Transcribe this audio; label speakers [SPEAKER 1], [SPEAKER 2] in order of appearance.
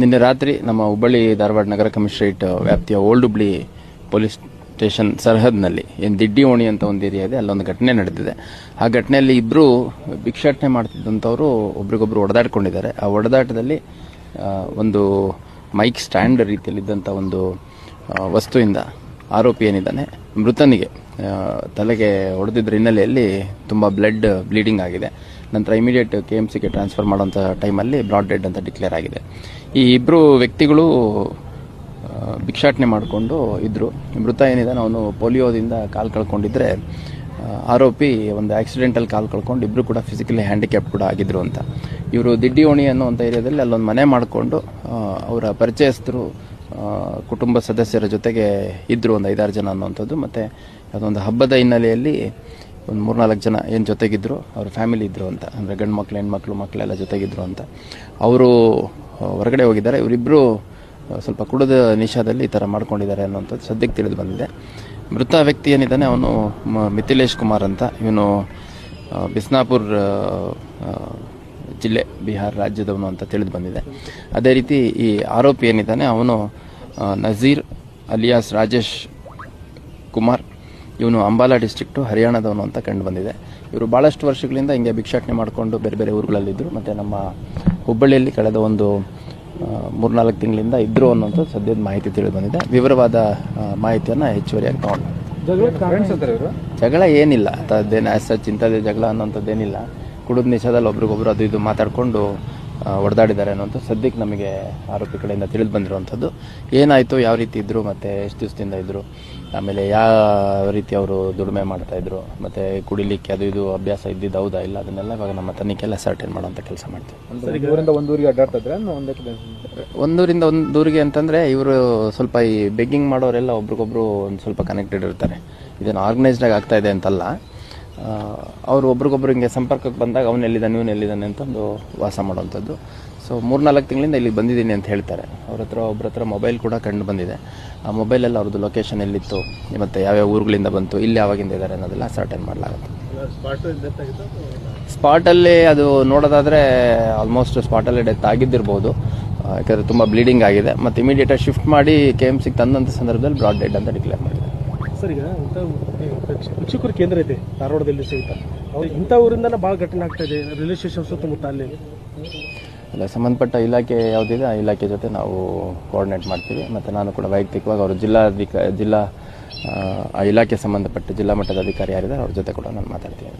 [SPEAKER 1] ನಿನ್ನೆ ರಾತ್ರಿ ನಮ್ಮ ಹುಬ್ಬಳ್ಳಿ ಧಾರವಾಡ ನಗರ ಕಮಿಷನರೇಟ್ ವ್ಯಾಪ್ತಿಯ ಓಲ್ಡ್ ಹುಬ್ಳಿ ಪೊಲೀಸ್ ಸ್ಟೇಷನ್ ಸರ್ಹದ್ನಲ್ಲಿ ಏನು ದಿಡ್ಡಿ ಓಣಿ ಅಂತ ಒಂದು ಏರಿಯಾ ಇದೆ, ಅಲ್ಲೊಂದು ಘಟನೆ ನಡೆದಿದೆ. ಆ ಘಟನೆಯಲ್ಲಿ ಇಬ್ಬರು ಭಿಕ್ಷಾಟನೆ ಮಾಡ್ತಿದ್ದಂಥವರು ಒಬ್ರಿಗೊಬ್ರು ಹೊಡೆದಾಡ್ಕೊಂಡಿದ್ದಾರೆ ಆ ಹೊಡೆದಾಟದಲ್ಲಿ ಒಂದು ಮೈಕ್ ಸ್ಟ್ಯಾಂಡ್ ರೀತಿಯಲ್ಲಿದ್ದಂಥ ಒಂದು ವಸ್ತುವಿಂದ ಆರೋಪಿ ಏನಿದ್ದಾನೆ, ಮೃತನಿಗೆ ತಲೆಗೆ ಹೊಡೆದಿದ್ದ ಹಿನ್ನೆಲೆಯಲ್ಲಿ ತುಂಬ ಬ್ಲಡ್ ಬ್ಲೀಡಿಂಗ್ ಆಗಿದೆ. ನಂತರ ಇಮಿಡಿಯೇಟ್ ಕೆ ಎಂ ಸಿಗೆ ಟ್ರಾನ್ಸ್ಫರ್ ಮಾಡುವಂಥ ಟೈಮಲ್ಲಿ ಬ್ರಾಡ್ ಡೆಡ್ ಅಂತ ಡಿಕ್ಲೇರ್ ಆಗಿದೆ. ಈ ಇಬ್ಬರು ವ್ಯಕ್ತಿಗಳು ಭಿಕ್ಷಾಟನೆ ಮಾಡಿಕೊಂಡು ಇದ್ದರು ಮೃತ ಏನಿದ್ದಾನೆ, ಅವನು ಪೋಲಿಯೋದಿಂದ ಕಾಲು ಕಳ್ಕೊಂಡಿದ್ರೆ ಆರೋಪಿ ಒಂದು ಆಕ್ಸಿಡೆಂಟಲ್ಲಿ ಕಾಲು ಕಳ್ಕೊಂಡು ಇಬ್ಬರು ಕೂಡ ಫಿಸಿಕಲಿ ಹ್ಯಾಂಡಿಕ್ಯಾಪ್ ಕೂಡ ಆಗಿದ್ರು ಅಂತ. ಇವರು ದಿಡ್ಡಿ ಓಣಿ ಅನ್ನುವಂಥ ಏರಿಯಾದಲ್ಲಿ ಅಲ್ಲೊಂದು ಮನೆ ಮಾಡಿಕೊಂಡು ಅವರ ಪರಿಚಯಸ್ಥರು ಕುಟುಂಬ ಸದಸ್ಯರ ಜೊತೆಗೆ ಇದ್ದರು ಒಂದು ಐದಾರು ಜನ ಅನ್ನುವಂಥದ್ದು. ಮತ್ತು ಅದೊಂದು ಹಬ್ಬದ ಹಿನ್ನೆಲೆಯಲ್ಲಿ ಒಂದು ಮೂರ್ನಾಲ್ಕು ಜನ ಏನು ಜೊತೆಗಿದ್ರು, ಅವ್ರ ಫ್ಯಾಮಿಲಿ ಇದ್ದರು ಅಂತ. ಅಂದರೆ ಗಂಡು ಮಕ್ಕಳು ಹೆಣ್ಮಕ್ಳು ಮಕ್ಕಳೆಲ್ಲ ಜೊತೆಗಿದ್ರು ಅಂತ. ಅವರು ಹೊರಗಡೆ ಹೋಗಿದ್ದಾರೆ. ಇವರಿಬ್ಬರು ಸ್ವಲ್ಪ ಕುಡಿದ ನಿಶಾದಲ್ಲಿ ಈ ಥರ ಮಾಡ್ಕೊಂಡಿದ್ದಾರೆ ಅನ್ನೋಂಥದ್ದು ಸದ್ಯಕ್ಕೆ ತಿಳಿದು ಬಂದಿದೆ. ಮೃತ ವ್ಯಕ್ತಿ ಏನಿದ್ದಾನೆ, ಅವನು ಮಿಥಿಲೇಶ್ ಕುಮಾರ್ ಅಂತ. ಇವನು ಬಿಸ್ನಾಪುರ್ ಜಿಲ್ಲೆ, ಬಿಹಾರ್ ರಾಜ್ಯದವನು ಅಂತ ತಿಳಿದು ಬಂದಿದೆ. ಅದೇ ರೀತಿ ಈ ಆರೋಪಿ ಏನಿದ್ದಾನೆ, ಅವನು ನಜೀರ್ ಅಲಿಯಾಸ್ ರಾಜೇಶ್ ಕುಮಾರ್ ಇವನು ಅಂಬಾಲಾ ಡಿಸ್ಟ್ರಿಕ್ಟು ಹರಿಯಾಣದವನು ಅಂತ ಕಂಡು ಬಂದಿದೆ. ಇವರು ಭಾಳಷ್ಟು ವರ್ಷಗಳಿಂದ ಹಿಂಗೆ ಭಿಕ್ಷಾಟನೆ ಮಾಡಿಕೊಂಡು ಬೇರೆ ಬೇರೆ ಊರುಗಳಲ್ಲಿದ್ದರು ಮತ್ತು ನಮ್ಮ ಹುಬ್ಬಳ್ಳಿಯಲ್ಲಿ ಕಳೆದ ಒಂದು ಮೂರ್ನಾಲ್ಕು ತಿಂಗಳಿಂದ ಇದ್ದರು ಅನ್ನೋಂಥದ್ದು ಸದ್ಯದ ಮಾಹಿತಿ ತಿಳಿದು ಬಂದಿದೆ. ವಿವರವಾದ ಮಾಹಿತಿಯನ್ನು ಹೆಚ್ಚುವರಿಯಾಗಿ ತಗೊಂಡು. ಜಗಳ ಏನಿಲ್ಲ. ಅದೇನು ಆಸ್ ಸಚ್ ಇಂಥದ್ದೇ ಜಗಳ ಅನ್ನೋಂಥದ್ದೇನಿಲ್ಲ. ಕುಡಿದ ನಿಷೇಧದಲ್ಲಿ ಒಬ್ರಿಗೊಬ್ರು ಅದು ಇದು ಮಾತಾಡಿಕೊಂಡು ಹೊಡೆದಾಡಿದ್ದಾರೆ ಅನ್ನೋಂಥ ಸದ್ಯಕ್ಕೆ ನಮಗೆ ಆರೋಪಿ ಕಡೆಯಿಂದ ತಿಳಿದು ಬಂದಿರುವಂಥದ್ದು. ಏನಾಯಿತು ಯಾವ ರೀತಿ ಇದ್ದರು ಮತ್ತು ಎಷ್ಟು ದಿವಸದಿಂದ ಇದ್ದರು ಆಮೇಲೆ ಯಾವ ರೀತಿ ಅವರು ದುಡಿಮೆ ಮಾಡ್ತಾಯಿದ್ರು ಮತ್ತು ಕುಡಿಲಿಕ್ಕೆ ಅದು ಇದು ಅಭ್ಯಾಸ ಇದ್ದಿದ್ದು ಹೌದಾ ಇಲ್ಲ ಅದನ್ನೆಲ್ಲ ಇವಾಗ ನಮ್ಮ ತನಿಖೆಲ್ಲ ಸರ್ಟೇನ್ ಮಾಡೋಂಥ ಕೆಲಸ ಮಾಡ್ತೀವಿ.
[SPEAKER 2] ಊರಿಂದ ಒಂದು ಊರಿಗೆ ಅಡ್ಡಾಡ್ತಾ ಇದ್ರೆ ಒಂದೇ
[SPEAKER 1] ಒಂದೂರಿಂದ ಒಂದು ಊರಿಗೆ ಅಂತಂದರೆ ಇವರು ಸ್ವಲ್ಪ ಈ ಬೆಗ್ಗಿಂಗ್ ಮಾಡೋರೆಲ್ಲ ಒಬ್ರಿಗೊಬ್ರು ಒಂದು ಸ್ವಲ್ಪ ಕನೆಕ್ಟೆಡ್ ಇರ್ತಾರೆ. ಇದನ್ನು ಆರ್ಗನೈಸ್ಡಾಗಿ ಆಗ್ತಾ ಇದೆ ಅಂತಲ್ಲ. ಅವರು ಒಬ್ರಿಗೊಬ್ರು ಹಿಂಗೆ ಸಂಪರ್ಕಕ್ಕೆ ಬಂದಾಗ ಅವನೆಲ್ಲಿದ್ದಾನೆ ಇವನು ಎಲ್ಲಿದ್ದಾನೆ ಅಂತಂದು ವಾಸ ಮಾಡುವಂಥದ್ದು. ಸೊ ಮೂರ್ನಾಲ್ಕು ತಿಂಗಳಿಂದ ಇಲ್ಲಿಗೆ ಬಂದಿದ್ದೀನಿ ಅಂತ ಹೇಳ್ತಾರೆ. ಅವ್ರ ಹತ್ರ, ಒಬ್ರ ಹತ್ರ ಮೊಬೈಲ್ ಕೂಡ ಕಂಡು ಬಂದಿದೆ. ಆ ಮೊಬೈಲಲ್ಲಿ ಅವ್ರದ್ದು ಲೊಕೇಶನ್ ಎಲ್ಲಿತ್ತು, ಮತ್ತು ಯಾವ್ಯಾವ ಊರುಗಳಿಂದ ಬಂತು, ಇಲ್ಲಿ ಯಾವಾಗಿಂದ ಇದ್ದಾರೆ ಅನ್ನೋದೆಲ್ಲ ಸರ್ಟೈನ್ ಮಾಡಲಾಗುತ್ತೆ. ಸ್ಪಾಟಲ್ಲಿ ಅದು ನೋಡೋದಾದರೆ ಆಲ್ಮೋಸ್ಟ್ ಸ್ಪಾಟಲ್ಲಿ ಡೆತ್ ಆಗಿದ್ದಿರ್ಬೋದು. ಯಾಕಂದರೆ ತುಂಬ ಬ್ಲೀಡಿಂಗ್ ಆಗಿದೆ. ಮತ್ತು ಇಮಿಡಿಯೇಟಾಗಿ ಶಿಫ್ಟ್ ಮಾಡಿ ಕೆ ಎಂ ಸಿಗೆ ತಂದಂಥ ಸಂದರ್ಭದಲ್ಲಿ ಬ್ರಾಡ್ ಡೆಡ್ ಅಂತ ಡಿಕ್ಲೇರ್ ಮಾಡಿದೆ
[SPEAKER 2] ಸರ್ ಇಂಥ ಭಿಕ್ಷುಕರ ಕೇಂದ್ರ ಇದೆ, ಧಾರವಾಡದಲ್ಲಿ ಸಹಿತ. ಅವ್ರು ಇಂಥ ಊರಿಂದನೇ ಭಾಳ ಘಟನೆ ಆಗ್ತಾ ಇದೆ ಸ್ಟೇಷನ್ ಸುತ್ತಮುತ್ತ ಅಲ್ಲಿ.
[SPEAKER 1] ಅಲ್ಲ, ಸಂಬಂಧಪಟ್ಟ ಇಲಾಖೆ ಯಾವುದಿದೆ, ಆ ಇಲಾಖೆ ಜೊತೆ ನಾವು ಕೋಆರ್ಡಿನೇಟ್ ಮಾಡ್ತೀವಿ. ಮತ್ತು ನಾನು ಕೂಡ ವೈಯಕ್ತಿಕವಾಗಿ ಅವರು ಜಿಲ್ಲಾ ಆ ಇಲಾಖೆ ಸಂಬಂಧಪಟ್ಟ ಜಿಲ್ಲಾ ಮಟ್ಟದ ಅಧಿಕಾರಿ ಯಾರಿದ್ದಾರೆ, ಅವ್ರ ಜೊತೆ ಕೂಡ ನಾನು ಮಾತಾಡ್ತೀನಿ.